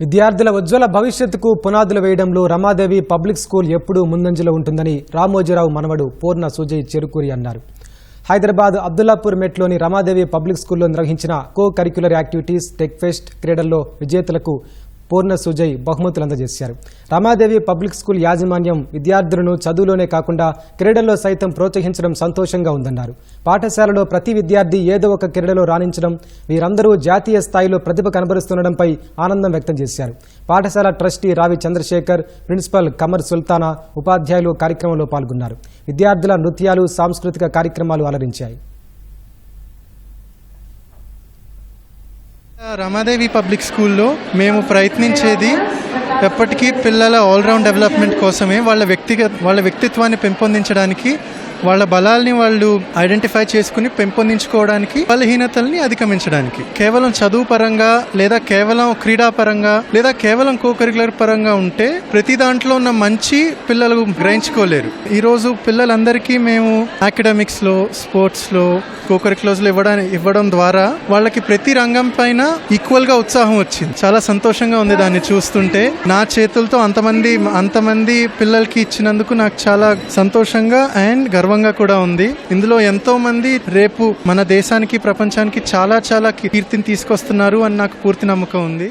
విద్యార్థుల ఉజ్వల భవిష్యత్తుకు పునాదులు వేయడంలో రమాదేవి పబ్లిక్ స్కూల్ ఎప్పుడూ ముందంజలో ఉంటుందని రామోజీరావు మనవడు పూర్ణ సుజయ్ చెరుకూరి అన్నారు. హైదరాబాద్ అబ్దుల్లాపూర్ మెట్లోని రమాదేవి పబ్లిక్ స్కూల్లో నిర్వహించిన co curricular activities tech fest క్రీడల్లో విజేతలకు పూర్ణ సుజయ్ బహుమతులు అందజేశారు. రమాదేవి పబ్లిక్ స్కూల్ యాజమాన్యం విద్యార్థులను చదువులోనే కాకుండా క్రీడల్లో సైతం ప్రోత్సహించడం సంతోషంగా ఉందన్నారు. పాఠశాలలో ప్రతి విద్యార్థి ఏదో ఒక క్రీడలో రాణించడం వీరందరూ జాతీయ స్థాయిలో ప్రతిభ కనబరుస్తుండడంపై ఆనందం వ్యక్తం చేశారు. పాఠశాల ట్రస్టీ రావి చంద్రశేఖర్ ప్రిన్సిపల్ కమర్ సుల్తానా ఉపాధ్యాయులు కార్యక్రమంలో పాల్గొన్నారు. విద్యార్థుల నృత్యాలు సాంస్కృతిక కార్యక్రమాలు అలరించాయి. రమాదేవి పబ్లిక్ స్కూల్లో మేము ప్రయత్నించేది ఎప్పటికీ పిల్లల ఆల్రౌండ్ డెవలప్మెంట్ కోసమే. వాళ్ళ వ్యక్తిగత వాళ్ళ వ్యక్తిత్వాన్ని పెంపొందించడానికి వాళ్ళ బలాల్ని వాళ్ళు ఐడెంటిఫై చేసుకుని పెంపొందించుకోవడానికి బలహీనతల్ని అధిగమించడానికి. కేవలం చదువు పరంగా లేదా కేవలం క్రీడా పరంగా లేదా కేవలం కోకరికులర్ పరంగా ఉంటే ప్రతి దాంట్లో ఉన్న మంచి పిల్లలు గ్రహించుకోలేరు. ఈరోజు పిల్లలందరికీ మేము అకాడమిక్స్లో స్పోర్ట్స్లో కో ఇవ్వడానికి ఇవ్వడం ఇవ్వడం ద్వారా వాళ్ళకి ప్రతి రంగం పైన ఈక్వల్గా ఉత్సాహం వచ్చింది. చాలా సంతోషంగా ఉంది దాన్ని చూస్తుంటే. నా చేతులతో అంతమంది అంతమంది పిల్లలకి ఇచ్చినందుకు నాకు చాలా సంతోషంగా అండ్ గర్వంగా కూడా ఉంది. ఇందులో ఎంతో మంది రేపు మన దేశానికి ప్రపంచానికి చాలా చాలా కీర్తిని తీసుకొస్తున్నారు అని నాకు పూర్తి నమ్మకం ఉంది.